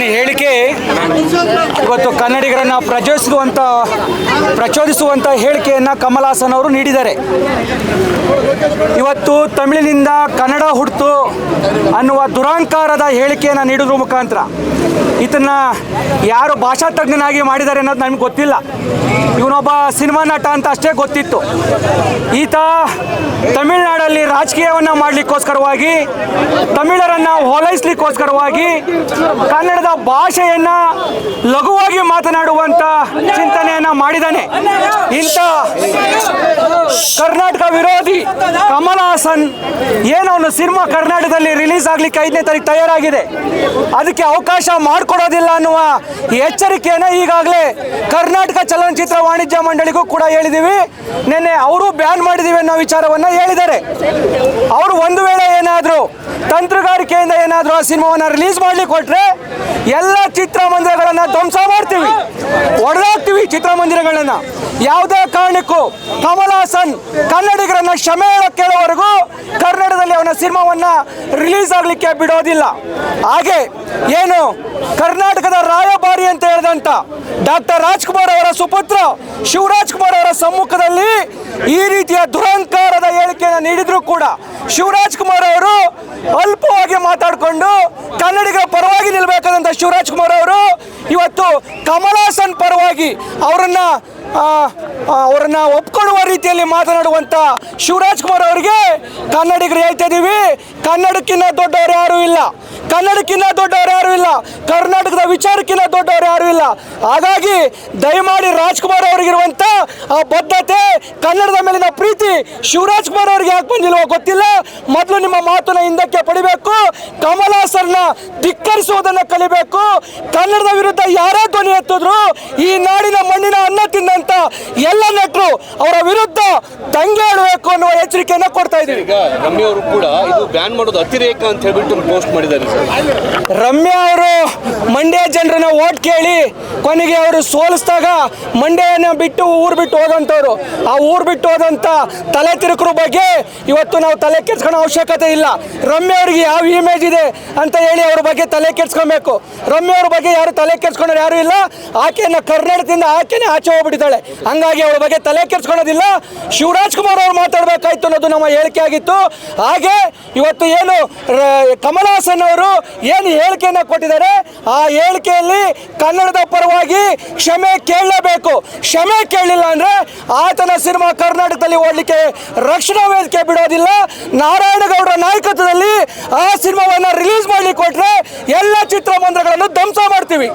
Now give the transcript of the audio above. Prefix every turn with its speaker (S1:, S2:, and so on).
S1: ನೀ ಹೇಳಿ ಅಂತ ಪ್ರಚೋದಿಸುವಂಥ ಪ್ರಚೋದಿಸುವಂಥ ಹೇಳಿಕೆಯನ್ನು ಕಮಲ್ ಹಾಸನ್ ಅವರು ನೀಡಿದ್ದಾರೆ. ಇವತ್ತು ತಮಿಳಿನಿಂದ ಕನ್ನಡ ಹುಡ್ತು ಅನ್ನುವ ದುರಾಂಕಾರದ ಹೇಳಿಕೆಯನ್ನು ನೀಡೋದ್ರ ಮುಖಾಂತರ. ಇದನ್ನ ಯಾರು ಭಾಷಾ ತಜ್ಞನಾಗಿ ಮಾಡಿದ್ದಾರೆ ಅನ್ನೋದು ನಮ್ಗೆ ಗೊತ್ತಿಲ್ಲ. ಇವನೊಬ್ಬ ಸಿನಿಮಾ ನಟ ಅಂತ ಅಷ್ಟೇ ಗೊತ್ತಿತ್ತು. ಈತ ತಮಿಳುನಾಡಲ್ಲಿ ರಾಜಕೀಯವನ್ನು ಮಾಡಲಿಕ್ಕೋಸ್ಕರವಾಗಿ, ತಮಿಳರನ್ನು ಹೋಲೈಸ್ಲಿಕ್ಕೋಸ್ಕರವಾಗಿ ಕನ್ನಡದ ಭಾಷೆಯನ್ನು ಲಘುವಾಗಿ ಮಾತನಾಡುವಂತ ಚಿಂತನೆಯನ್ನ ಮಾಡಿದಾನೆ. ಇಂಥ ಕರ್ನಾಟಕ ವಿರೋಧಿ ಕಮಲ್ ಹಾಸನ್ ಏನೋ ಒಂದು ಸಿನಿಮಾ ಕರ್ನಾಟಕದಲ್ಲಿ ರಿಲೀಸ್ ಆಗ್ಲಿಕ್ಕೆ ಐದನೇ ತಾರೀಕು ತಯಾರಾಗಿದೆ. ಅದಕ್ಕೆ ಅವಕಾಶ ಮಾಡಿಕೊಡೋದಿಲ್ಲ ಅನ್ನುವ ಎಚ್ಚರಿಕೆಯನ್ನು ಈಗಾಗಲೇ ಕರ್ನಾಟಕ ಚಲನಚಿತ್ರ ವಾಣಿಜ್ಯ ಮಂಡಳಿಗೂ ಕೂಡ ಹೇಳಿದ್ದೀವಿ ನಿನ್ನೆ ಅವರು ಬ್ಯಾನ್ ಮಾಡಿದ್ದೀವಿ ಅನ್ನೋ ವಿಚಾರವನ್ನು ಹೇಳಿದ್ದಾರೆ. ಅವರು ಒಂದು ವೇಳೆ ಏನಾದರೂ ತಂತ್ರಗಾರಿಕೆಯಿಂದ ಏನಾದರೂ ಆ ಸಿನಿಮಾವನ್ನು ರಿಲೀಸ್ ಮಾಡ್ಲಿಕ್ಕೆ ಕೊಟ್ರೆ ಎಲ್ಲ ಚಿತ್ರಮಂದಿರಗಳನ್ನು ಧ್ವಂಸ ಮಾಡ್ತೀವಿ. ಹೊಡೆದಾಕ್ತೀವಿ ಚಿತ್ರಮಂದಿರಗಳನ್ನ. ಯಾವುದೇ ಕಾರಣಕ್ಕೂ ಕಮಲ್ ಹಾಸನ್ ಕನ್ನಡಿಗರನ್ನ ಕ್ಷಮೆ ಕೇಳೋವರೆಗೂ ಕನ್ನಡದಲ್ಲಿ ಅವನ ಸಿನಿಮಾವನ್ನ ರಿಲೀಸ್ ಆಗಲಿಕ್ಕೆ ಬಿಡೋದಿಲ್ಲ. ಹಾಗೆ ಏನು ಕರ್ನಾಟಕದ ರಾಯಭಾರಿ ಅಂತ ಹೇಳಿದಂತ ಡಾಕ್ಟರ್ ರಾಜ್ಕುಮಾರ್ ಅವರ ಸುಪುತ್ರ ಶಿವರಾಜ್ ಕುಮಾರ್ ಅವರ ಸಮ್ಮುಖದಲ್ಲಿ ಈ ರೀತಿಯ ದುರಂಕಾರದ ಹೇಳಿಕೆಯನ್ನು ನೀಡಿದರೂ ಕೂಡ ಶಿವರಾಜ್ ಕುಮಾರ್ ಅವರು ಅಲ್ಪವಾಗಿ ಮಾತಾಡಿಕೊಂಡು ಕನ್ನಡಿಗರ ಪರವಾಗಿ ನಿಲ್ಬೇಕಾದಂತ ಶಿವರಾಜ್ ಕುಮಾರ್ ಅವರು ಇವತ್ತು ಕಮಲಾಸನ್ ಪರವಾಗಿ ಅವರನ್ನ ಅವರನ್ನ ಒಪ್ಕೊಳ್ಳುವ ರೀತಿಯಲ್ಲಿ ಮಾತನಾಡುವಂತ ಶಿವರಾಜ್ ಕುಮಾರ್ ಅವರಿಗೆ ಕನ್ನಡಿಗರು ಹೇಳ್ತಾ ಇದ್ದೀವಿ ಕನ್ನಡಕ್ಕಿಂತ ದೊಡ್ಡವರು ಯಾರು ಇಲ್ಲ. ಕನ್ನಡಕ್ಕಿಂತ ದೊಡ್ಡವರು ಯಾರು ಇಲ್ಲ. ಕರ್ನಾಟಕದ ವಿಚಾರಕ್ಕಿಂತ ದೊಡ್ಡವರು ಯಾರು ಇಲ್ಲ. ಹಾಗಾಗಿ ದಯಮಾಡಿ ರಾಜ್ಕುಮಾರ್ ಅವರಿಗಿರುವಂತ ಆ ಬದ್ಧತೆ, ಕನ್ನಡದ ಮೇಲಿನ ಪ್ರೀತಿ ಶಿವರಾಜ್ ಕುಮಾರ್ ಅವರಿಗೆ ಯಾಕೆ ಬಂದಿಲ್ವೋ ಗೊತ್ತಿಲ್ಲ. ಮೊದಲು ನಿಮ್ಮ ಮಾತನ್ನ ಹಿಂದಕ್ಕೆ ಪಡಿಬೇಕು. ಕಮಲಾಸರನ್ನ ಧಿಕ್ಕರಿಸುವುದನ್ನ ಕಲಿಬೇಕು. ಕನ್ನಡದ ವಿರುದ್ಧ ಯಾರೇ ಎತ್ತಿದ್ರು ಈ ನಾಡಿನ ಮಣ್ಣಿನ ಅನ್ನ ತಿಂದಂತ ಎಲ್ಲ ನಟರು ಅವರ ವಿರುದ್ಧ ಆಡಬೇಕು ಅನ್ನುವ ಎಚ್ಚರಿಕೆಯನ್ನ ಕೊಡ್ತಾ ಇದ್ದೀವಿ.
S2: ಈಗ ರಮ್ಯ ಅವರು ಕೂಡ ಇದು ಬ್ಯಾನ್ ಮಾಡೋದು ಅತಿರೇಕ ಅಂತ ಹೇಳ್ಬಿಟ್ಟು ಪೋಸ್ಟ್ ಮಾಡಿದ್ದಾರೆ
S1: ರಮ್ಯಾ ಅವರು ಮಂಡ್ಯ ಜನರನ್ನ ಓಟ್ ಕೇಳಿ ಕೊನೆಗೆ ಅವರು ಸೋಲಿಸಿದಾಗ ಮಂಡ್ಯನ ಬಿಟ್ಟು ಊರು ಬಿಟ್ಟು ಹೋದಂಥವ್ರು. ಆ ಊರು ಬಿಟ್ಟು ಹೋದಂಥ ತಲೆ ತಿರುಕರ ಬಗ್ಗೆ ಇವತ್ತು ನಾವು ತಲೆ ಕೆಡ್ಸ್ಕೊಳ್ಳೋ ಅವಶ್ಯಕತೆ ಇಲ್ಲ. ರಮ್ಯ ಅವ್ರಿಗೆ ಯಾವ ಇಮೇಜ್ ಇದೆ ಅಂತ ಹೇಳಿ ಅವ್ರ ಬಗ್ಗೆ ತಲೆ ಕೆಡ್ಸ್ಕೊಬೇಕು. ರಮ್ಯ ಅವ್ರ ಬಗ್ಗೆ ಯಾರು ತಲೆ ಕೆಡ್ಸ್ಕೊಂಡ್ರು ಯಾರು ಇಲ್ಲ. ಆಕೆಯನ್ನ ಕರ್ನಾಟಕದಿಂದ ಆಕೆನೇ ಆಚೆ ಹೋಗ್ಬಿಟ್ಟಿದ್ದಾಳೆ. ಹಂಗಾಗಿ ಅವ್ರ ಬಗ್ಗೆ ತಲೆ ಕೆಡ್ಸ್ಕೊಳ್ಳೋದಿಲ್ಲ ಶಿವರಾಜ್ ಕುಮಾರ್ ಅವ್ರು ಮಾತಾಡಬೇಕಾಯ್ತು ಅನ್ನೋದು ನಮ್ಮ ಹೇಳಿಕೆ ಆಗಿತ್ತು. ಹಾಗೆ ಇವತ್ತು ಏನು ಕಮಲ್ ಹಾಸನ್ ಅವರು ಏನು ಹೇಳಿಕೆಯನ್ನು ಕೊಟ್ಟಿದ್ದಾರೆ, ಆ ಹೇಳಿಕೆಯಲ್ಲಿ ಕನ್ನಡದ ಪರವಾಗಿ ಕ್ಷಮೆ ಕೇಳಲೇಬೇಕು. ಕ್ಷಮೆ ಕೇಳಲಿಲ್ಲ ಅಂದ್ರೆ ಆತನ ಸಿನಿಮಾ ಕರ್ನಾಟಕದಲ್ಲಿ ಓಡಲಿಕ್ಕೆ ರಕ್ಷಣಾ ವೇದಿಕೆ ಬಿಡೋದಿಲ್ಲ. ನಾರಾಯಣಗೌಡರ ನಾಯಕತ್ವದಲ್ಲಿ ಆ ಸಿನಿಮಾವನ್ನು ರಿಲೀಸ್ ಮಾಡಲಿಕ್ಕೆ ಕೊಟ್ರೆ ಎಲ್ಲ ಚಿತ್ರಮಂದಿರಗಳನ್ನು ಧ್ವಂಸ ಮಾಡ್ತೀವಿ.